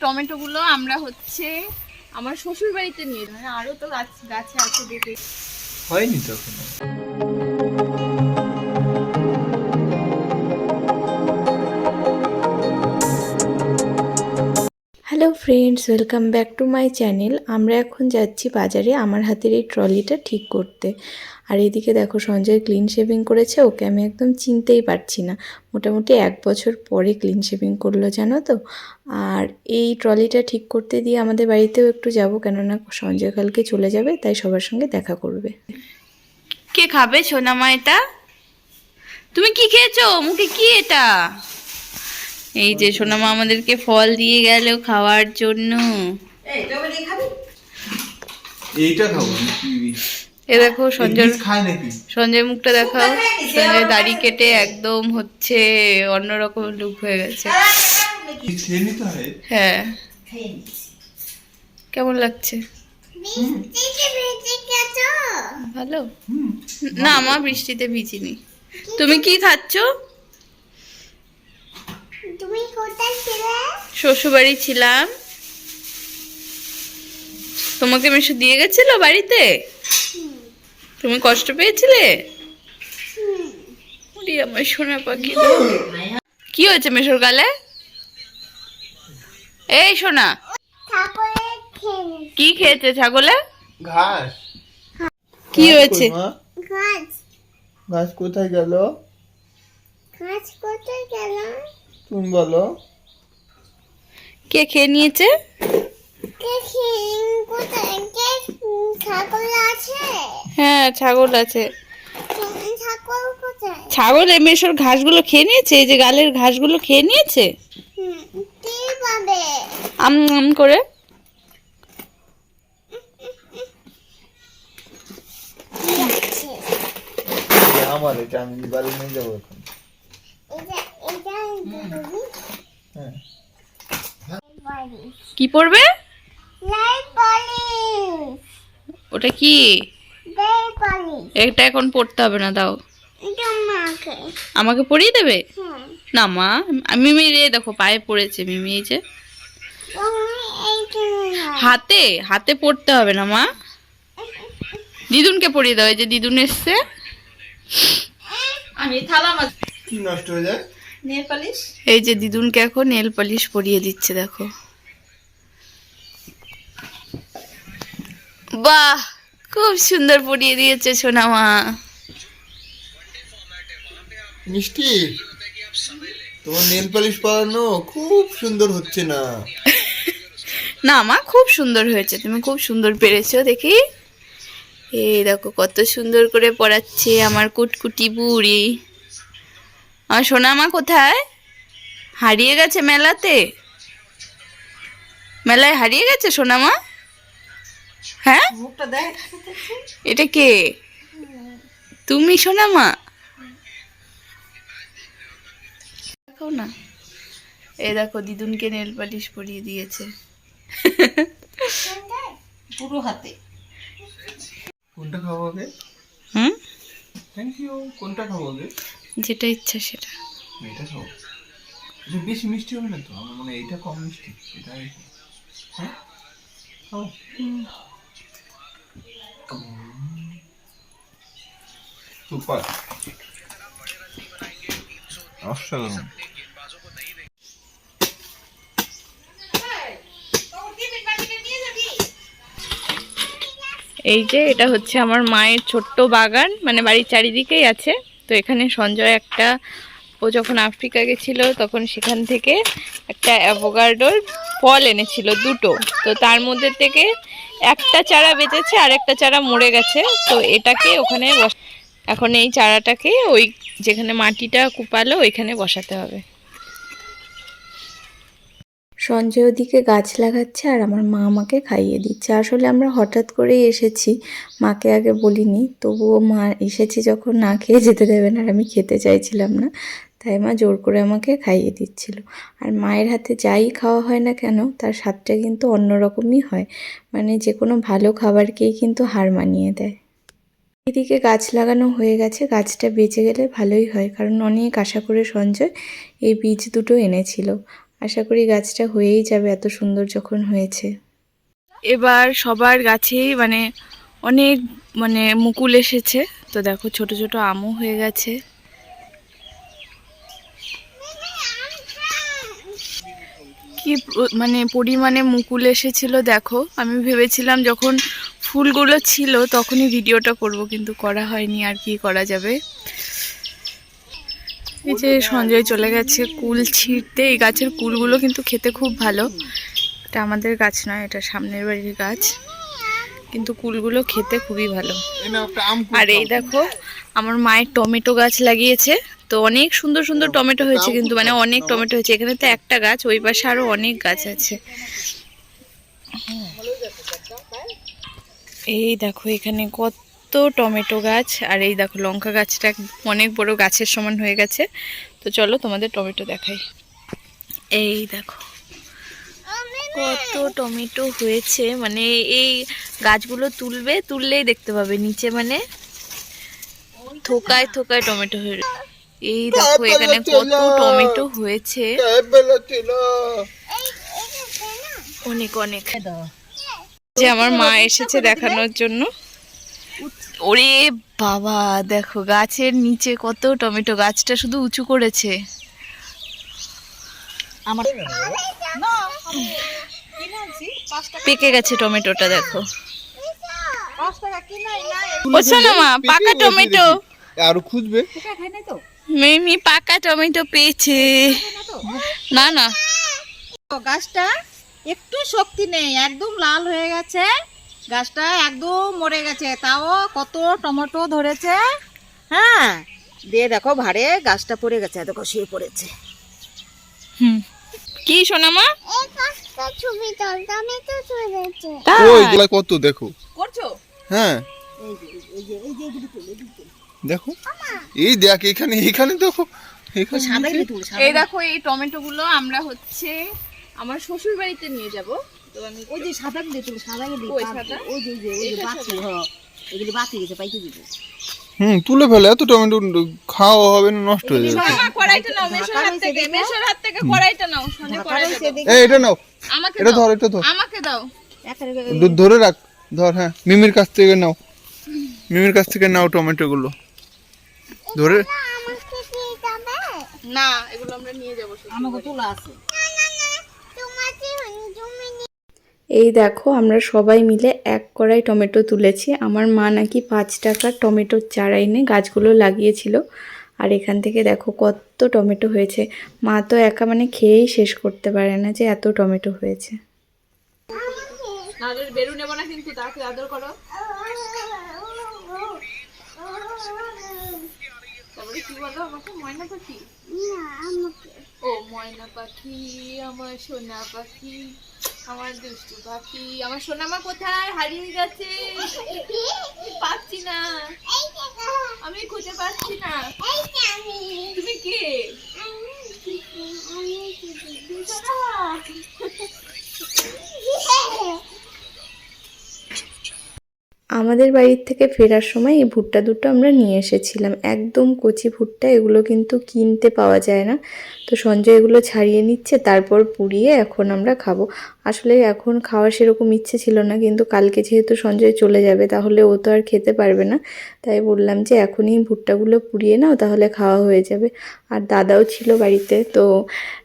টমেটোগুলো আমরা হচ্ছে আমার শ্বশুর বাড়িতে নিয়ে মানে আরও তো গাছ গাছে আছে দেখে। হয়নি তো friends welcome back to my channel আমরা এখন যাচ্ছি বাজারে আমার হাতের এই ট্রলিটা ঠিক করতে। আর এদিকে দেখো, সঞ্জয় ক্লিন শেভিং করেছে, ওকে আমি একদম চিনতেই পারছি না। মোটামুটি এক বছর পরে ক্লিন শেভিং করল, জানো তো? আর এই ট্রলিটা ঠিক করতে দিয়ে আমাদের বাড়িতেও একটু যাব, কেননা সঞ্জয় কালকে চলে যাবে, তাই সবার সঙ্গে দেখা করবে। কে খাবে, সোনামা এটা? তুমি কি খেয়েছো? মুখে কি এটা? এই যে সোনামা আমাদেরকে ফল দিয়ে গেল খাওয়ার জন্য। এইটা খাব এ দেখো সঞ্জয় বীজ খায় নাকি? সঞ্জয় মুখটা দেখাও। সঞ্জয় দাড়ি কেটে একদম হচ্ছে অন্যরকম লুক হয়ে গেছে। হয়? হ্যাঁ। কেমন লাগছে? ভালো? না আমার বৃষ্টিতে ভিজিনি। তুমি কি খাচ্ছ? তুমি কোথায় ছিলে? শ্বশুরবাড়ি ছিলাম। তোমাকে মেশো দিয়ে গেছিল বাড়িতে? তুমি কষ্ট পেয়েছিলে? আমার সোনা পাখি কি হয়েছে মেশোর গালে? এই সোনা। কি খেয়েছে ছাগলে? ঘাস। কি হয়েছে? ঘাস। কোথায় গেল? গাছ কোথায় গেল? তুমি বলো। কে খেয়ে নিয়েছে? কে খেয়ে কোথায় কে ছাগল আছে? হ্যাঁ ছাগল আছে। ছাগল এই মেশোর ঘাসগুলো খেয়ে নিয়েছে? এই যে গালের ঘাসগুলো খেয়ে নিয়েছে? আম আম করে। আমার এটা আমি বাড়ি নিয়ে যাব এখন। কি পড়বে? ওটা কি? এটা এখন পড়তে হবে না দাও। আমাকে পরিয়ে দেবে? হ্যাঁ না মা মিমি রে দেখো পায়ে পড়েছে মিমি এই যে। হাতে? হাতে পড়তে হবে না মা? দিদুনকে পরিয়ে দাও এই যে দিদুন এসছে। আমি থালা মাছ কি নষ্ট হয়ে যায়? নেল পালিশ এই যে দিদুনকে এখন নেল পলিশ পরিয়ে দিচ্ছে দেখো। বাহ! খুব সুন্দর পরিয়ে দিয়েছে সোনা মা। মিষ্টি তোমার নেল পলিশ পরানো খুব সুন্দর হচ্ছে না। না মা খুব সুন্দর হয়েছে তুমি খুব সুন্দর পেরেছ দেখি। এই দেখো কত সুন্দর করে পড়াচ্ছে আমার কুটকুটি বুড়ি। আমার সোনামা কোথায়? হারিয়ে গেছে মেলাতে? মেলায় হারিয়ে গেছে সোনামা? হ্যাঁ? এটা কে? তুমি সোনামা? দেখো না। এ দেখো দিদুনকে নেল পালিশ পরিয়ে দিয়েছে। পুরো হাতে। কোনটা খাব আগে? হুম? থ্যাংক ইউ কোনটা খাব আগে? যেটা ইচ্ছা সেটা। এটা বেশি মিষ্টি হবে না তো? আমার মনে হয় এইটা কম মিষ্টি। এটা হ্যাঁ? সুপার। অসাধারণ। এই যে এটা হচ্ছে আমার মায়ের ছোট্ট বাগান মানে বাড়ির চারিদিকেই আছে। তো এখানে সঞ্জয় একটা, ও যখন আফ্রিকা গেছিল তখন সেখান থেকে একটা অ্যাভোগার্ডোর ফল এনেছিল দুটো। তো তার মধ্যে থেকে একটা চারা বেঁচেছে আর একটা চারা মরে গেছে। তো এটাকে ওখানে এখন এই চারাটাকে ওই যেখানে মাটিটা কুপালো ওইখানে বসাতে হবে। সঞ্জয় ওদিকে গাছ লাগাচ্ছে আর আমার মা আমাকে খাইয়ে দিচ্ছে। আসলে আমরা হঠাৎ করেই এসেছি। মাকে আগে বলিনি, তবুও মা এসেছি যখন না খেয়ে যেতে দেবেন আর আমি খেতে চাইছিলাম না। তাই মা জোর করে আমাকে খাইয়ে দিচ্ছিল। আর মায়ের হাতে যাই খাওয়া হয় না কেন, তার স্বাদটা কিন্তু অন্যরকমই হয়। মানে যে কোনো ভালো খাবারকেই কিন্তু হার মানিয়ে দেয়। এদিকে গাছ লাগানো হয়ে গেছে। গাছটা বেঁচে গেলে ভালোই হয়, কারণ অনেক আশা করে সঞ্জয় এই বীজ দুটো এনেছিল। আশা করি গাছটা হয়েই যাবে এত সুন্দর যখন হয়েছে। এবার সবার গাছেই মানে অনেক মানে মুকুল এসেছে। তো দেখো ছোট ছোট আমও হয়ে গেছে। কি মানে পরিমাণে মুকুল এসেছিল দেখো। আমি ভেবেছিলাম যখন ফুলগুলো ছিল তখনই ভিডিওটা করব, কিন্তু করা হয়নি আর কি করা যাবে। এই যে সঞ্জয় চলে গেছে কুল ছিঁড়তে এই গাছের কুলগুলো কিন্তু খেতে খুব ভালো। এটা আমাদের গাছ নয় এটা সামনের বাড়ির গাছ। কিন্তু কুলগুলো খেতে খুবই ভালো। আর এই দেখো আমার মায়ের টমেটো গাছ লাগিয়েছে। তো অনেক সুন্দর সুন্দর টমেটো হয়েছে কিন্তু মানে অনেক টমেটো হয়েছে। এখানে তো একটা গাছ ওই পাশে আরও অনেক গাছ আছে। এই দেখো এখানে কত টমেটো গাছ আর এই দেখো লঙ্কা গাছটা অনেক বড় গাছের সমান হয়ে গেছে। তো চলো তোমাদের টমেটো দেখাই। এই দেখো কত টমেটো হয়েছে। মানে এই গাছগুলো তুলবে তুললেই দেখতে পাবে নিচে মানে থোকায় থোকায় টমেটো হয়ে এই দেখো এখানে কত টমেটো হয়েছে। অনেক অনেক। যে আমার মা এসেছে দেখানোর জন্য। ওরে বাবা দেখো গাছের নিচে কত টমেটো গাছটা শুধু উঁচু করেছে। পেকে গেছে টমেটোটা দেখো। না মা পাকা টমেটো। আরও খুঁজবে? মিমি পাকা টমেটো পেয়েছে। না না। গাছটা একটু শক্তি নেই একদম লাল হয়ে গেছে। গাছটা একদম মরে গেছে। তাও কত টমেটো ধরেছে। হ্যাঁ দিয়ে দেখো ভারে গাছটা পড়ে গেছে। দেখো শুয়ে পড়েছে। হুম। কি সোনা মা? এই গাছটা ছবি তোল টমেটো তুলেছে ওই কত দেখো। করছ? হ্যাঁ। দেখো। এই দেখ এখানে এখানে দেখো। এই দেখো এই টমেটো গুলো আমরা হচ্ছে আমার শ্বশুর বাড়িতে নিয়ে যাব। ওই যে সাদা গিয়ে তুল সাদা গিয়ে ওই ওই যে ওই যে ওই যে এটা হ্যাঁ। এগুলি বাতি গেছে পাইতে দিব হুম তুলে ফেলে এত টমেটো খাওয়া হবে না নষ্ট হয়ে যাবে। কড়াইটা নাও মেশোর হাত থেকে মেশোর হাত থেকে কড়াইটা নাও সন্ধে কড়াই দেবো। এই এটা নাও। আমাকে এটা ধর এটা ধর। আমাকে দাও। ধরে রাখ ধর হ্যাঁ মিমির কাছ থেকে নাও। মিমির কাছ থেকে নাও টমেটো গুলো ধরে দিয়ে না এগুলো আমরা নিয়ে যাব আমাকে তোলা আছে তোমাকে তুমি এই দেখো আমরা সবাই মিলে এক কড়াই টমেটো তুলেছি। আমার মা নাকি পাঁচ টাকার টমেটোর চারা এনে গাছগুলো লাগিয়েছিল। আর এখান থেকে দেখো কত টমেটো হয়েছে। মা তো একা মানে খেয়েই শেষ করতে পারে না যে এত টমেটো হয়েছে। বেরু নেব না কিন্তু তাকে আদর করো। তারপরে কি বলো আমাকে ময়না পাখি? ও ময়না পাখি আমার সোনা পাখি। আমার দুষ্টু পাখি। আমার সোনামা কোথায়? হারিয়ে গেছে। পাচ্ছি না। আমি খুঁজে পাচ্ছি না। তুমি কে আমি কিছু আমি কিছু আমাদের বাড়ির থেকে ফেরার সময় এই ভুট্টা দুটো আমরা নিয়ে এসেছিলাম। একদম কচি ভুট্টা, এগুলো কিন্তু কিনতে পাওয়া যায় না। তো সঞ্জয় এগুলো ছাড়িয়ে নিচ্ছে, তারপর পুড়িয়ে এখন আমরা খাব। আসলে এখন খাওয়ার সেরকম ইচ্ছে ছিল না, কিন্তু কালকে যেহেতু সঞ্জয় চলে যাবে, তাহলে ও তো আর খেতে পারবে না। তাই বললাম যে এখনই ভুট্টাগুলো পুড়িয়ে নাও, তাহলে খাওয়া হয়ে যাবে। আর দাদাও ছিল বাড়িতে, তো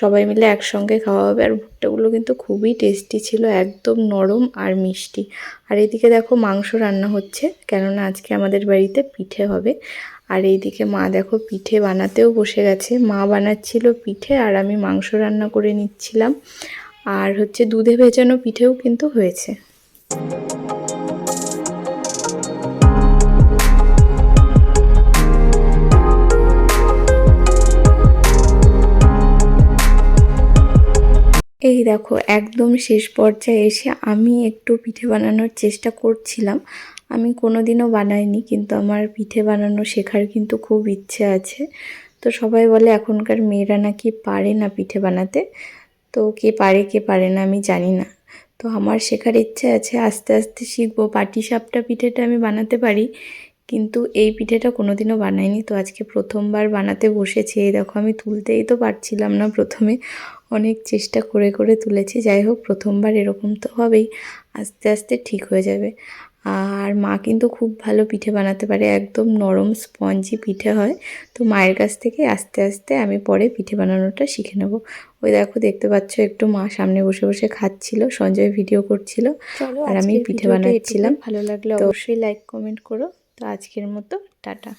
সবাই মিলে একসঙ্গে খাওয়া হবে আর ভুট্টাগুলো কিন্তু খুবই টেস্টি ছিল, একদম নরম আর মিষ্টি। আর এদিকে দেখো মাংস রান্না হচ্ছে, কেননা আজকে আমাদের বাড়িতে পিঠে হবে। আর এইদিকে মা দেখো পিঠে বানাতেও বসে গেছে। মা বানাচ্ছিল পিঠে আর আমি মাংস রান্না করে নিচ্ছিলাম। আর হচ্ছে দুধে ভেজানো পিঠেও কিন্তু হয়েছে। এই দেখো, একদম শেষ পর্যায়ে এসে আমি একটু পিঠে বানানোর চেষ্টা করছিলাম। আমি কোনোদিনও বানাইনি, কিন্তু আমার পিঠে বানানো শেখার কিন্তু খুব ইচ্ছে আছে। তো সবাই বলে, এখনকার মেয়েরা নাকি পারে না পিঠে বানাতে? তো কে পারে কে পারে না আমি জানি না। তো আমার শেখার ইচ্ছে আছে, আস্তে আস্তে শিখব। পাটিসাপটা পিঠেটা আমি বানাতে পারি, কিন্তু এই পিঠেটা কোনোদিনও বানাইনি। তো আজকে প্রথমবার বানাতে বসেছি। এই দেখো, আমি তুলতেই তো পারছিলাম না প্রথমে। অনেক চেষ্টা করে করে তুলেছি। যাই হোক প্রথমবার এরকম তো হবেই। আস্তে আস্তে ঠিক হয়ে যাবে। আর মা কিন্তু খুব ভালো পিঠে বানাতে পারে। একদম নরম স্পঞ্জি পিঠে হয়। তো মায়ের কাছ থেকে আস্তে আস্তে আমি পরে পিঠে বানানোটা শিখে নেব। ওই দেখো দেখতে পাচ্ছ একটু মা সামনে বসে বসে খাচ্ছিল সঞ্জয় ভিডিও করছিল। আর আমি পিঠে বানাচ্ছিলাম। ভালো লাগলে অবশ্যই লাইক কমেন্ট করো। তো আজকের মতো টাটা।